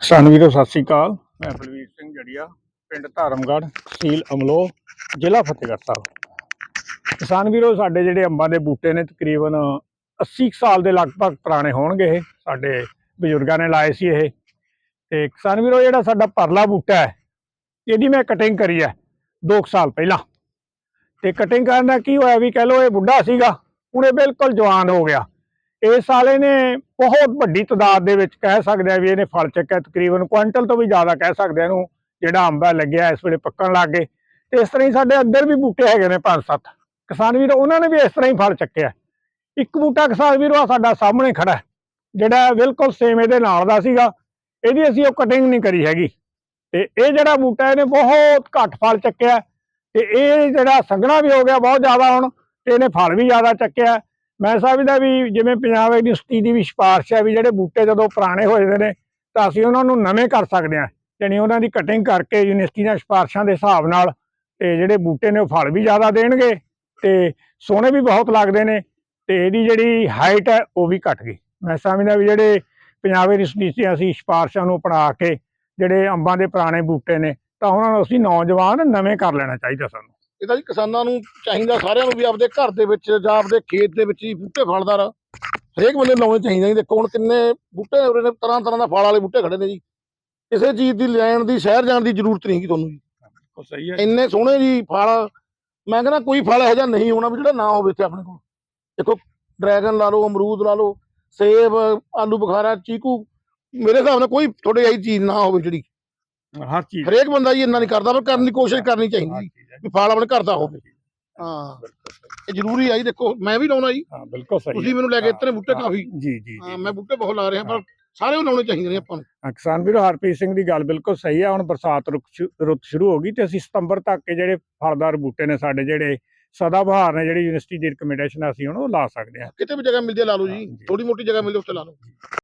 ਕਿਸਾਨ ਵੀਰੋ ਸਤਿ ਸ੍ਰੀ ਅਕਾਲ। ਮੈਂ ਬਲਵੀਰ ਸਿੰਘ ਜੜੀਆ, ਪਿੰਡ ਧਾਰਮਗੜ੍ਹ ਤਹਿਸੀਲ ਅਮਲੋ ਜ਼ਿਲ੍ਹਾ ਫਤਿਹਗੜ੍ਹ ਸਾਹਿਬ। ਕਿਸਾਨ ਵੀਰੋ, ਸਾਡੇ ਜਿਹੜੇ ਅੰਬਾਂ ਦੇ ਬੂਟੇ ਨੇ ਤਕਰੀਬਨ 80 ਕੁ ਸਾਲ ਦੇ ਲਗਭਗ ਪੁਰਾਣੇ ਹੋਣਗੇ ਇਹ, ਸਾਡੇ ਬਜ਼ੁਰਗਾਂ ਨੇ ਲਾਏ ਸੀ ਇਹ। ਤੇ ਕਿਸਾਨ ਵੀਰੋ, ਜਿਹੜਾ ਸਾਡਾ ਪਰਲਾ ਬੂਟਾ ਹੈ, ਇਹਦੀ ਮੈਂ ਕਟਿੰਗ ਕਰੀ ਹੈ 2 ਸਾਲ ਪਹਿਲਾਂ। ਤੇ ਕਟਿੰਗ ਕਰਨ ਦਾ ਕੀ ਹੋਇਆ ਵੀ ਕਹਿ ਲੋ ਇਹ ਬੁੱਢਾ ਸੀਗਾ ਹੁਣ ਇਹ ਬਿਲਕੁਲ ਜਵਾਨ ਹੋ ਗਿਆ। ਇਸ ਸਾਲ ਇਹਨੇ ਬਹੁਤ ਵੱਡੀ ਤਦਾਦ ਦੇ ਵਿੱਚ ਕਹਿ ਸਕਦੇ ਆ ਵੀ ਇਹਨੇ ਫਲ ਚੱਕਿਆ, ਤਕਰੀਬਨ ਕੁਇੰਟਲ ਤੋਂ ਵੀ ਜ਼ਿਆਦਾ ਕਹਿ ਸਕਦੇ ਆ ਇਹਨੂੰ, ਜਿਹੜਾ ਅੰਬਾ ਲੱਗਿਆ ਇਸ ਵੇਲੇ ਪੱਕਣ ਲੱਗ ਗਏ। ਤੇ ਇਸ ਤਰ੍ਹਾਂ ਹੀ ਸਾਡੇ ਅੰਦਰ ਵੀ ਬੂਟੇ ਹੈਗੇ ਨੇ ਪੰਜ ਸੱਤ। ਕਿਸਾਨ ਵੀਰ, ਉਹਨਾਂ ਨੇ ਵੀ ਇਸ ਤਰ੍ਹਾਂ ਹੀ ਫਲ ਚੱਕਿਆ। ਇੱਕ ਬੂਟਾ ਕਿਸਾਨ ਵੀਰੋ ਆ ਸਾਡਾ ਸਾਹਮਣੇ ਖੜਾ ਜਿਹੜਾ ਬਿਲਕੁਲ ਸੇਮ ਇਹਦੇ ਨਾਲ ਦਾ ਸੀਗਾ। ਇਹਦੀ ਅਸੀਂ ਉਹ ਕਟਿੰਗ ਨਹੀਂ ਕਰੀ ਹੈਗੀ। ਤੇ ਇਹ ਜਿਹੜਾ ਬੂਟਾ ਇਹਨੇ ਬਹੁਤ ਘੱਟ ਫਲ ਚੱਕਿਆ। ਤੇ ਇਹ ਜਿਹੜਾ ਸੰਘਣਾ ਵੀ ਹੋ ਗਿਆ ਬਹੁਤ ਜ਼ਿਆਦਾ ਹੁਣ, ਤੇ ਇਹਨੇ ਫਲ ਵੀ ਜ਼ਿਆਦਾ ਚੱਕਿਆ। ਮੈਂ ਸਮਝਦਾ ਵੀ ਜਿਵੇਂ ਪੰਜਾਬ ਯੂਨੀਵਰਸਿਟੀ ਦੀ ਵੀ ਸਿਫਾਰਿਸ਼ ਹੈ ਵੀ ਜਿਹੜੇ ਬੂਟੇ ਜਦੋਂ ਪੁਰਾਣੇ ਹੋ ਜਾਂਦੇ ਨੇ, ਤਾਂ ਅਸੀਂ ਉਹਨਾਂ ਨੂੰ ਨਵੇਂ ਕਰ ਸਕਦੇ ਹਾਂ। ਯਾਨੀ ਉਹਨਾਂ ਦੀ ਕਟਿੰਗ ਕਰਕੇ ਯੂਨੀਵਰਸਿਟੀ ਦੀਆਂ ਸਿਫਾਰਿਸ਼ਾਂ ਦੇ ਹਿਸਾਬ ਨਾਲ ਤੇ ਜਿਹੜੇ ਬੂਟੇ ਨੇ ਉਹ ਫਲ ਵੀ ਜ਼ਿਆਦਾ ਦੇਣਗੇ ਤੇ ਸੋਹਣੇ ਵੀ ਬਹੁਤ ਲੱਗਦੇ ਨੇ ਤੇ ਇਹਦੀ ਜਿਹੜੀ ਹਾਈਟ ਹੈ ਉਹ ਵੀ ਘਟ ਗਈ। ਮੈਂ ਸਮਝਦਾ ਵੀ ਜਿਹੜੇ ਪੰਜਾਬ ਯੂਨੀਵਰਸਿਟੀ ਅਸੀਂ ਸਿਫਾਰਿਸ਼ਾਂ ਨੂੰ ਅਪਣਾ ਕੇ ਜਿਹੜੇ ਅੰਬਾਂ ਦੇ ਪੁਰਾਣੇ ਬੂਟੇ ਨੇ, ਤਾਂ ਉਹਨਾਂ ਨੂੰ ਅਸੀਂ ਨੌਜਵਾਨ ਨਵੇਂ ਕਰ ਲੈਣਾ ਚਾਹੀਦਾ ਸਾਨੂੰ। ਇਹਦਾ ਜੀ ਕਿਸਾਨਾਂ ਨੂੰ ਚਾਹੀਦਾ ਸਾਰਿਆਂ ਨੂੰ ਵੀ ਆਪਦੇ ਘਰ ਦੇ ਵਿੱਚ ਜਾਂ ਆਪਦੇ ਖੇਤ ਦੇ ਵਿੱਚ ਹੀ ਬੂਟੇ ਫਲਦਾਰ ਹਰੇਕ ਬੰਦੇ ਲਾਉਣੇ ਚਾਹੀਦੇ ਨੇ। ਦੇਖੋ ਹੁਣ ਕਿੰਨੇ ਬੂਟੇ ਉਰੇ ਨੇ ਤਰ੍ਹਾਂ ਤਰ੍ਹਾਂ ਦਾ ਫਲ ਵਾਲੇ ਬੂਟੇ ਖੜੇ ਨੇ ਜੀ। ਕਿਸੇ ਚੀਜ਼ ਦੀ ਲੈਣ ਦੀ ਸ਼ਹਿਰ ਜਾਣ ਦੀ ਜ਼ਰੂਰਤ ਨਹੀਂ ਹੈਗੀ ਤੁਹਾਨੂੰ ਜੀ। ਉਹ ਸਹੀ ਹੈ। ਇੰਨੇ ਸੋਹਣੇ ਜੀ ਫਲ ਮੈਂ ਕਹਿੰਦਾ ਕੋਈ ਫਲ ਇਹੋ ਜਿਹਾ ਨਹੀਂ ਹੋਣਾ ਵੀ ਜਿਹੜਾ ਨਾ ਹੋਵੇ ਇੱਥੇ ਆਪਣੇ ਕੋਲ। ਦੇਖੋ ਡਰੈਗਨ ਲਾ ਲਓ ਅਮਰੂਦ ਲਾ ਲਓ ਸੇਬ ਆਲੂ ਬੁਖਾਰਾ ਚੀਕੂ ਮੇਰੇ ਹਿਸਾਬ ਨਾਲ ਕੋਈ ਤੁਹਾਡੇ ਆਈ ਚੀਜ਼ ਨਾ ਹੋਵੇ ਜਿਹੜੀ। ਹਰ ਚੀਜ਼ ਹਰੇਕ ਬੰਦਾ ਜੀ ਇੰਨਾ ਨਹੀਂ ਕਰਦਾ ਪਰ ਕਰਨ ਦੀ ਕੋਸ਼ਿਸ਼ ਕਰਨੀ ਚਾਹੀਦੀ ਜੀ। ਵੀ ਫਲ ਆਪਣੇ ਘਰ ਦਾ ਹੋਵੇ। ਹਾਂ। ਇਹ ਜ਼ਰੂਰੀ ਆ ਜੀ ਦੇਖੋ ਮੈਂ ਵੀ ਲਾਉਣਾ ਜੀ। ਹਾਂ ਬਿਲਕੁਲ ਸਹੀ ਤੁਸੀਂ ਮੈਨੂੰ ਲੈ ਕੇ ਇਤਨੇ ਬੂਟੇ ਕਾਫੀ। ਜੀ ਜੀ ਹਾਂ, ਮੈਂ ਬੂਟੇ ਬਹੁਤ ਲਾ ਰਿਹਾ ਪਰ ਸਾਰੇ ਉਹ ਲਾਉਣੇ ਚਾਹੀਦੇ ਨੇ ਆਪਾਂ ਨੂੰ। ਹਾਂ, ਕਿਸਾਨ ਵੀਰੋ ਹਰਪ੍ਰੀਤ ਸਿੰਘ ਦੀ ਗੱਲ ਬਿਲਕੁਲ ਸਹੀ ਹੈ ਹੁਣ ਬਰਸਾਤ ਰੁੱਤ ਸ਼ੁਰੂ ਹੋ ਗਈ ਤੇ ਅਸੀਂ ਸਤੰਬਰ ਤੱਕ ਇਹ ਜਿਹੜੇ ਫਲਦਾਰ ਬੂਟੇ ਨੇ ਸਾਡੇ ਜਿਹੜੇ ਸਦਾ ਬਹਾਰ ਨੇ ਜਿਹੜੀ ਯੂਨੀਵਰਸਿਟੀ ਦੀ ਰਿਕਮੈਂਡੇਸ਼ਨ ਅਸੀਂ ਹੁਣ ਉਹ ਲਾ ਸਕਦੇ ਹਾਂ। ਕਿਤੇ ਵੀ ਜਗ੍ਹਾ ਮਿਲਦੀ ਹੈ ਲਾ ਲਓ ਜੀ। ਥੋੜੀ ਮੋਟੀ ਜਗ੍ਹਾ ਮਿਲਦੀ ਉੱਥੇ ਲਾ ਲਓ।